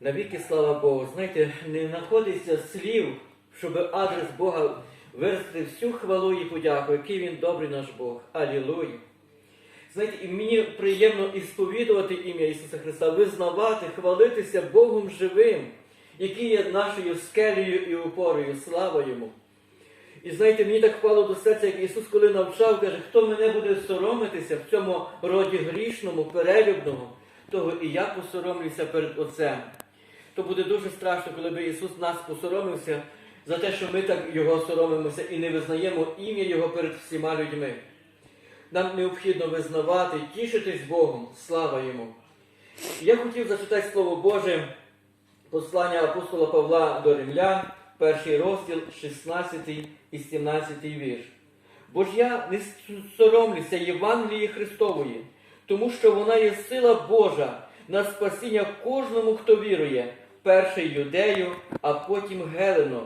Навіки слава Богу. Знаєте, не знаходиться слів, щоб адрес Бога виразити всю хвалу і подяку, який він добрий наш Бог. Алілуя. Знаєте, і мені приємно ісповідувати ім'я Ісуса Христа, визнавати, хвалитися Богом живим, який є нашою скелею і опорою. Слава йому. І знаєте, мені так впало до серця, як Ісус, коли навчав, каже, хто мене буде соромитися в цьому роді грішному, перелюбному, того і я посоромлюся перед Отцем. То буде дуже страшно, коли би Ісус нас посоромився за те, що ми так Його соромимося і не визнаємо ім'я Його перед всіма людьми. Нам необхідно визнавати, тішитись Богом, слава Йому. Я хотів зачитати Слово Боже, послання апостола Павла до Римлян, перший розділ, 16 і 17 вірш. Бо ж я не соромлюся Євангелії Христової, тому що вона є сила Божа на спасіння кожному, хто вірує, перше юдею, а потім Гелену.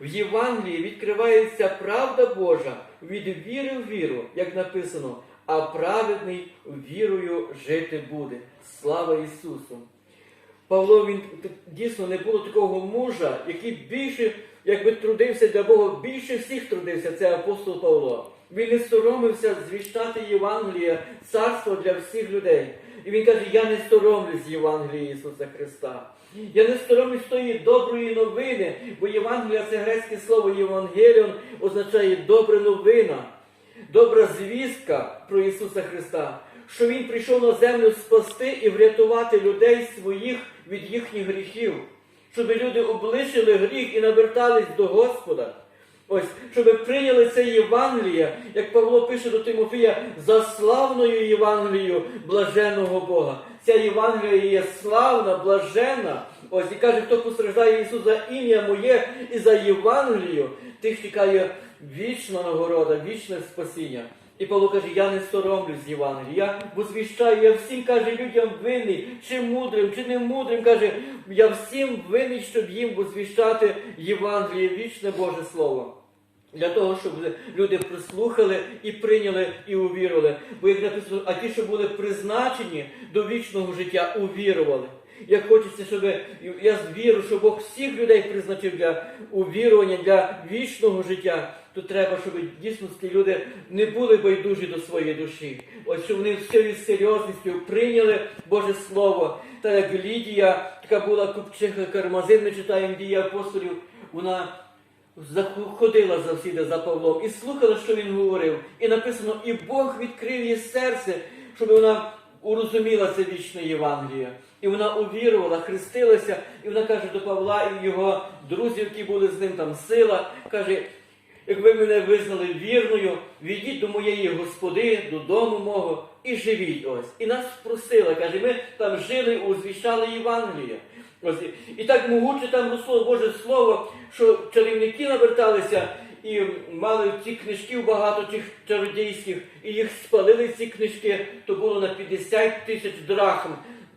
В Євангелії відкривається правда Божа від віри в віру, як написано, а праведний вірою жити буде. Слава Ісусу! Павло він дійсно не було такого мужа, який більше, якби трудився для Бога, більше всіх трудився, це апостол Павло. Він не соромився звіщати Євангелія, царство для всіх людей. І він каже: Я не соромлюсь Євангелії Ісуса Христа. Я не соромлюсь тої доброї новини, бо Євангелія це грецьке слово Євангеліон означає добра новина, добра звістка про Ісуса Христа, що Він прийшов на землю спасти і врятувати людей своїх від їхніх гріхів, щоб люди облишили гріх і навертались до Господа. Ось, щоб прийняли це Євангеліє, як Павло пише до Тимофія, за славною Євангелією блаженого Бога. Ця Євангелія є славна, блаженна. Ось і каже, хто постраждає Ісус за ім'я моє і за Євангелію, тих чекає вічна нагорода, вічне спасіння. І Павло каже, я не соромлюсь Євангелія, я возвіщаю, я всім каже людям винний, чи мудрим, чи не мудрим, каже, я всім винний, щоб їм возвіщати Євангеліє, вічне Боже Слово. Для того, щоб люди прислухали і прийняли і увірували. Бо як написано, а ті, що були призначені до вічного життя, увірували. Як хочеться, щоб я вірю, що Бог всіх людей призначив для увірування, для вічного життя, то треба, щоб дійсно ті люди не були байдужі до своєї душі. Ось щоб вони всією серйозністю прийняли Боже Слово. Та як Лідія, така була купчиха кармазин, ми читаємо дії апостолів, вона ходила завсіди за Павлом і слухала, що він говорив. І написано, і Бог відкрив її серце, щоб вона урозуміла це вічне Євангеліє. І вона увірувала, хрестилася, і вона каже до Павла і його друзів, які були з ним там сила, каже, як ви мене визнали вірною, відіть до моєї господи, додому мого, і живіть ось. І нас спросила, каже, ми там жили, узвіщали Євангеліє. Ось, і так могуче там росло Боже Слово, що чарівники наверталися і мали ці книжків багато тих чародійських, і їх спалили ці книжки, то було на 50 тисяч драхм.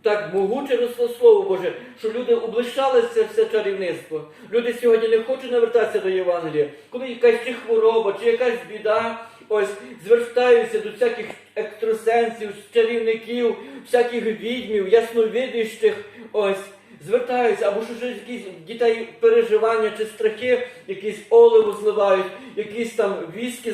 Так могуче росло Слово Боже, що люди облишали це все чарівництво. Люди сьогодні не хочуть навертатися до Євангелія. Коли якась чи хвороба, чи якась біда, ось звертаються до всяких екстрасенсів, чарівників, всяких відьмів, ясновидящих, ось звертаються, або що якісь дітей переживання чи страхи, якісь оливу зливають, якісь там віски